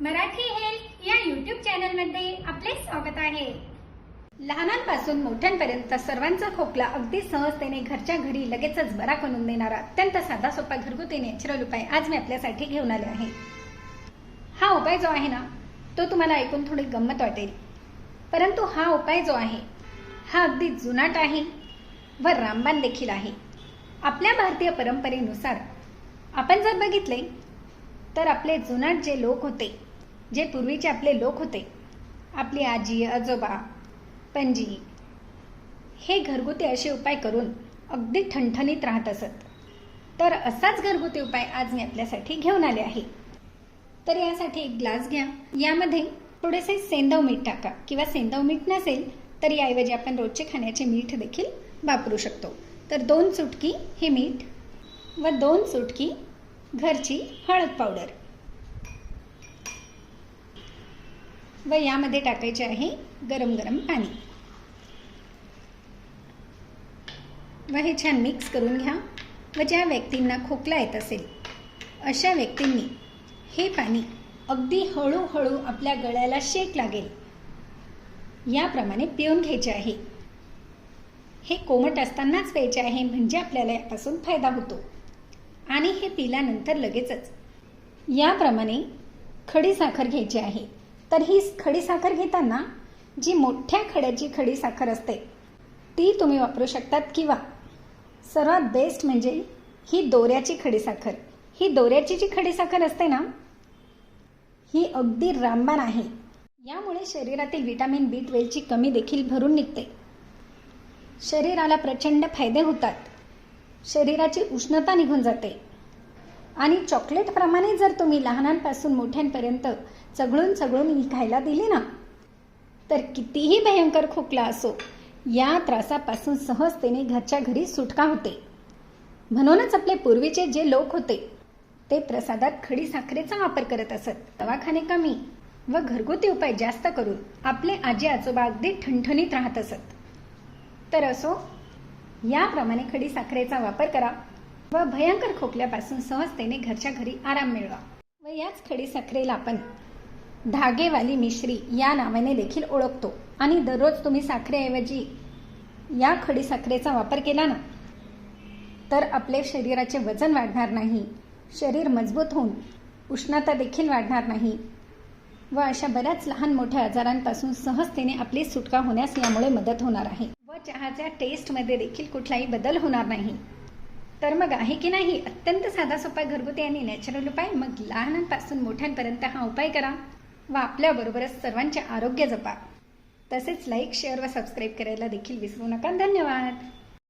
Marathi health या YouTube चॅनलमध्ये आपले स्वागत आहे. लहानांपासून मोठ्यांपर्यंत सर्वांचा खोकला अगदी सहजतेने घरच्या घरी लगेचच बरा करून देणारा अत्यंत साधा सोपा घरगुती नॅचरल उपाय आज मी आपल्यासाठी घेऊन आले आहे. हा उपाय जो आहे ना तो तुम्हाला ऐकून थोडी गंमत वाटेल. परंतु हा उपाय जो आहे हा अगदी जुनाट आहे व रामबाण देखील आहे. आपल्या भारतीय परंपरेनुसार आपण जर बघितले तर आपले जुनाट जे लोक होते जे पूर्वीचे आपले लोक होते आपली आजी आजोबा पणजी हे घरगुती असे उपाय करून अगदी ठणठणीत राहत असत. तर असाच घरगुती उपाय आज मी आपल्यासाठी घेऊन आले आहे. तर यासाठी एक ग्लास घ्या. यामध्ये थोडेसे सेंदव मीठ टाका. किंवा सेंदव मीठ नसेल तर याऐवजी आपण रोजचे खाण्याचे मीठ देखील वापरू शकतो. तर दोन चुटकी हे मीठ व दोन चुटकी घरची हळद पावडर. व यामध्ये टाकायचे आहे गरम गरम पाणी. व हे छान मिक्स करून घ्या. व ज्या व्यक्तींना खोकला येत असेल अशा व्यक्तींनी हे पाणी अगदी हळूहळू आपल्या गळ्याला शेक लागेल. याप्रमाणे पिऊन घ्यायचे आहे. हे कोमट असतानाच प्यायचे आहे म्हणजे आपल्याला यापासून फायदा होतो. आणि हे पिल्यानंतर लगेचच. याप्रमाणे खडी साखर घ्यायची आहे. तर ही खडी साखर घेताना जी मोठ्या खड्याची खडी साखर असते ती तुम्ही वापरू शकतात किंवा सर्वात बेस्ट म्हणजे ही दोऱ्याची खडी साखर. ही दोऱ्याची जी खडी साखर असते ना ही अगदी रामबाण आहे. यामुळे शरीरातील विटॅमिन बी ट्वेल्वची कमी देखील भरून निघते. शरीराला प्रचंड फायदे होतात. शरीराची उष्णता निघून जाते. आणि चॉकलेटप्रमाणे जर तुम्ही लहानांपासून मोठ्यांपर्यंत चघळून चघळून ही खायला दिली ना तर कितीही भयंकर खोकला असो या त्रासापासून सहजतेने घरच्या घरी सुटका होते. म्हणूनच आपले पूर्वीचे जे लोक होते ते प्रसादात खडी साखरेचा वापर करत असत. दवाखाने कमी व घरगुती उपाय जास्त करून आपले आजी आजोबा अगदी ठणठणीत राहत असत. तर असो याप्रमाणे खडी साखरेचा वापर करा व भयंकर खोकल्यापासून सहजतेने घरच्या घरी आराम मिळवा. व याच खडी साखरेला आपण धागेवाली मिश्री या नावाने देखील ओळखतो. आणि दररोज तुम्ही साखरेऐवजी या खडी साखरेचा वापर केला ना तर आपले शरीराचे वजन वाढणार नाही. शरीर मजबूत होऊन उष्णता देखील वाढणार नाही. व अशा बऱ्याच लहान मोठ्या आजारांपासून सहजतेने आपली सुटका होण्यास यामुळे मदत होणार आहे. चहाच्या टेस्टमध्ये देखील कुठलाही बदल होणार नाही. तर मग आहे की नाही? अत्यंत साधा सोपा घरगुती आणि नॅचरल उपाय. मग लहानांपासून मोठ्यांपर्यंत हा उपाय करा व आपल्याबरोबरच सर्वांचे आरोग्य जपा. तसेच लाईक शेअर व सबस्क्राईब करायला देखील विसरू नका. धन्यवाद.